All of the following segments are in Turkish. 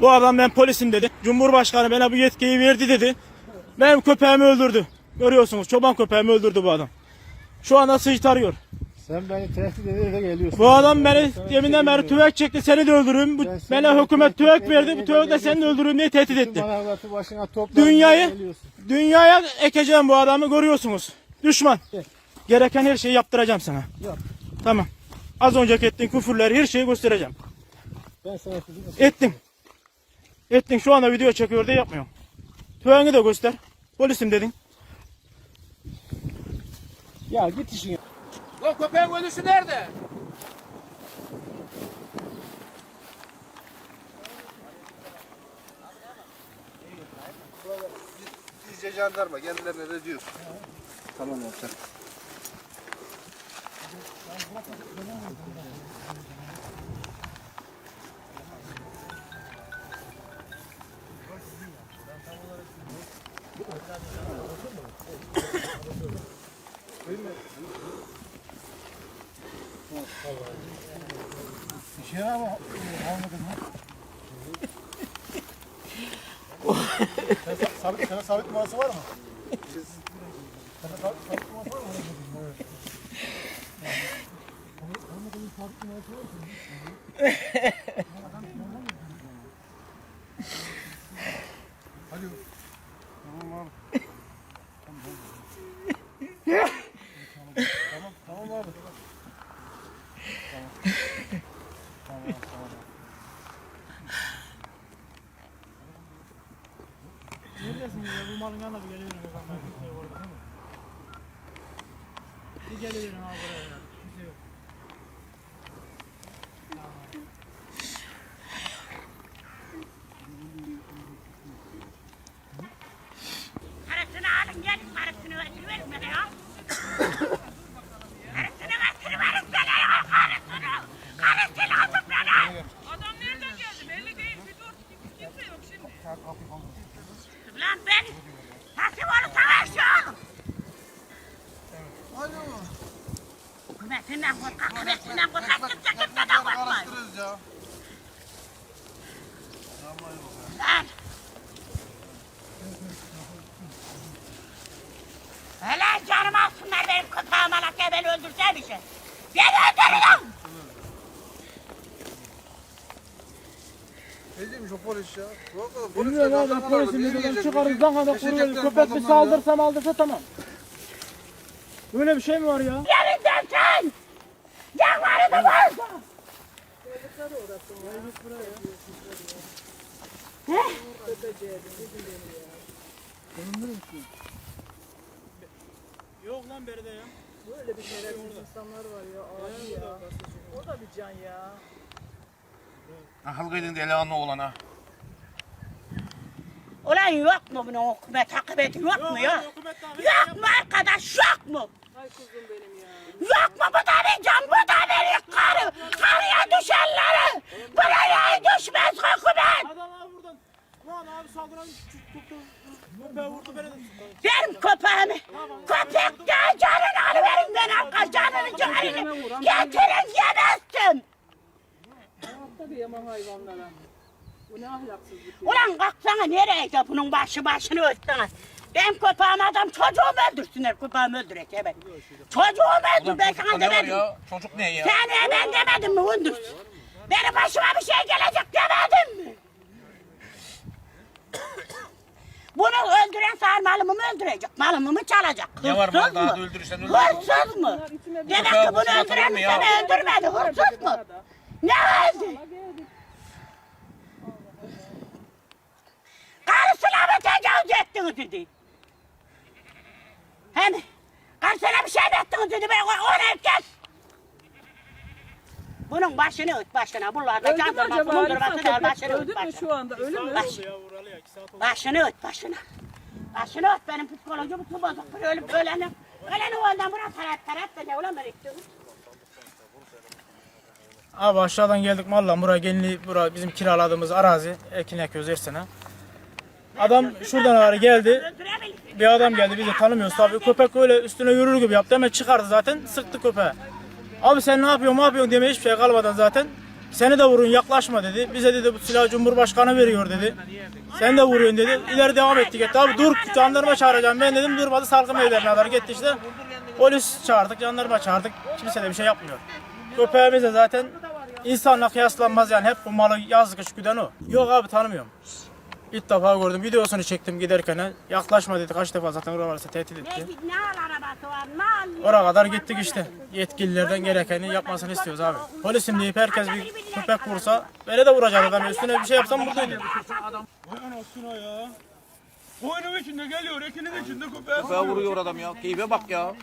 Bu adam ben polisim dedi. Cumhurbaşkanı bana bu yetkiyi verdi dedi. Benim köpeğimi öldürdü. Görüyorsunuz çoban köpeğimi öldürdü bu adam. Şu anda sıçtı arıyor. Sen beni tehdit ederek geliyorsun. Bu adam beni yeminden beri tüfek çekti seni de öldürürüm. Bu, bana hükümet tüfek verdi. Bu tüfek de seni de öldürürüm diye tehdit etti. Dünyayı-. Dünyaya ekeceğim bu adamı görüyorsunuz. Düşman. Gereken her şeyi yaptıracağım sana. Yap. Tamam. Az önceki ettiğin küfürleri her şeyi göstereceğim. Ben sana kızım. Ettin. Şu anda video çekiyor diye yapmıyorum. Tüfeğini de göster. Polisim dedin. Ya git işine. Lan köpeğin ölüsü nerede? Sizce jandarma kendilerine de diyorsun. Tamam olacak. Bir şey ama almadın mı? Sen sabit, sana sabit numarası var mı? Sana sabit, sabit numarası var mı? Alo. Tamam abi. Tamam, tamam abi. Tamam, tamam. Neredesin ya? Bu malın yanına bir geliverin. orada değil mi? Bir geliverin abi buraya ya. Kimse yok. Parasını alın gelin parasını verin verin bana ya. Parasını verin verin bana ya parasını. Parasını alın bana. Adam nereden geldi? Belli değil. Bir dur. Kim- Kimse yok şimdi. Lan ben nasıl olursa versin. Hükümetinden korkak, hükümetinden korkak, kimse kimseden korkmaz. Araştırırız ya. Lan. Hele canımı alsınlar benim köpeğim alakaya beni o polis ya? Bilmiyorum abi jandarma polisim aradı, dedi ben yürüyecek, çıkarız yürüyecek. dan kadar Geçecekler kuruyor. Köpek bir ya. saldırsa maldırsa tamam. Öyle bir şey mi var ya? Yerinden Yok lan beride ya. Böyle bir şerefsiz insanlar var ya. Abi ya. O da bir can ya. Akıl kıydın delikanlı oğlana. Ulan yok mu bunun hükümet akıbeti yok mu ya? Yok mu arkadaş yok mu? Ay kuzum benim ya. Yok mu bu da bir can bu da bir karı. Karıya düşenleri. Buraya düşmez hükümet. Adam abi buradan. Lan abi saldıran tuttu. De. Benim köpeğimi. Köpek de canını alıverin ben arka canını canını. Getirin yemezsin. Tabii yaman hayvanlara. Bu ne ahlaksızlık ya. Ulan kalksana nereye de bunun başı başını örtsene. Benim köpeğim adam çocuğumu öldürsünler köpeğimi öldürecek ben. Çocuğumu öldür ben sana demedim. Çocuk ne ya? Sen ben demedim mi öldürsün. Benim başıma bir şey gelecek demedim mi? Bunu sağır malımı mı öldürecek? Malımı mı çalacak? Ne var mal daha da öldürürsen öldür. Hırsız mı? Demek ki bunu öldüren seni öldürmedi. Hırsız mı? Ne öldü? Karısına mı tecavüz ettiniz dedi. Hem karısına bir şey mi ettiniz dedi. Ben o herkes. Bunun başını öt başına. Mü can durması, Arifan durması? Başını öt Öldü mü başına. şu anda? Ölü mü? Baş, oldu. başını öt başına. Başını öt benim psikolojim su bozuk. Bir ölüp öleni. Öleni o ondan buna taraf taraf da ne ulan ben istiyorum. Abi aşağıdan geldik mallan buraya gelini bura bizim kiraladığımız arazi ekin ekiyoruz her sene. Adam şuradan ağrı geldi. Bir adam geldi biz de tanımıyoruz tabii. Köpek öyle üstüne yürür gibi yaptı. Hemen çıkardı zaten sıktı köpeğe. Abi sen ne yapıyorsun ne yapıyorsun demeye hiçbir şey kalmadan zaten Seni de vurun yaklaşma dedi. Bize dedi bu silahı Cumhurbaşkanı veriyor dedi. Sen de vuruyorsun dedi. İleri devam ettik etti. Abi dur jandarma çağıracağım. Ben dedim durmadı salgın evlerine kadar gitti işte. Polis çağırdık, jandarma çağırdık. Kimse de bir şey yapmıyor. Köpeğimiz de zaten insanla kıyaslanmaz yani. Hep bu malı yazlık güden o. Yok abi tanımıyorum. İlk defa gördüm. Videosunu çektim giderken. Yaklaşma dedi. Kaç defa zaten oralarsa tehdit etti. ne al arabası var, ne al. Oraya kadar gittik işte. Yetkililerden gerekeni yapmasını istiyoruz abi. Polisim deyip herkes bir köpek vursa beni de vuracak adam. Üstüne bir şey yapsam buradaydı. Anasına ya. Koyunun içinde geliyor, ekinin içinde köpek. Köpeğe vuruyor adam ya. Keyfe bak ya.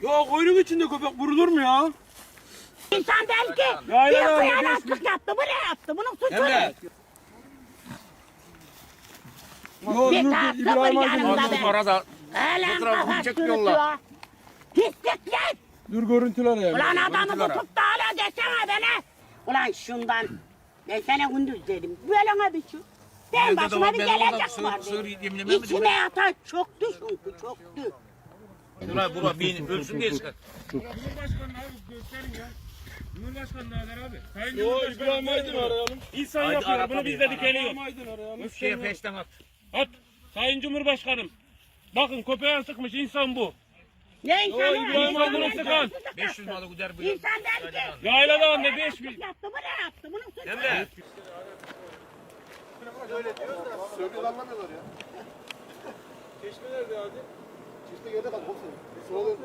Ya koyunun içinde köpek vurulur mu ya? İnsan belki Ya, bir ya, ya, kıyametlik yaptı, bu ne yaptı, bunun suçu ne? Yo, Bir Nur- tatlı İbrahim bir Aydın yanımda aldı. ben. Arada Ölen Fotoğrafını kafasını çekiyorlar. Pislikler. Dur görüntüler ya. Ulan adamı görüntüler tutup da hala desene bana. Ulan şundan. Ben sana gündüz dedim. Böyle bir şu. Ben başıma bir gelecek var sığır dedim. İçime yatar çoktu çünkü çoktu. Bura bura bir ölsün diye çıkar. Yo İbrahim Aydın arayalım. İnsan Haydi yapıyor. Bunu tabii biz de ya. dikeliyoruz. Aydın arayalım. Şeye peşten at. At. Sayın Cumhurbaşkanım. Bakın köpeğe sıkmış insan bu. Ne insanı? İbrahim insanı Aydın'ı sıkan. 500 malı gider bu. İnsan belki. Yaylada anne 5 bin. Yaptı bu ne yaptı? Bunun suçu ne? Emre. Söylüyor anlamıyorlar ya. Çeşme nerede abi? Çifte geride bak komiserim. Soralım.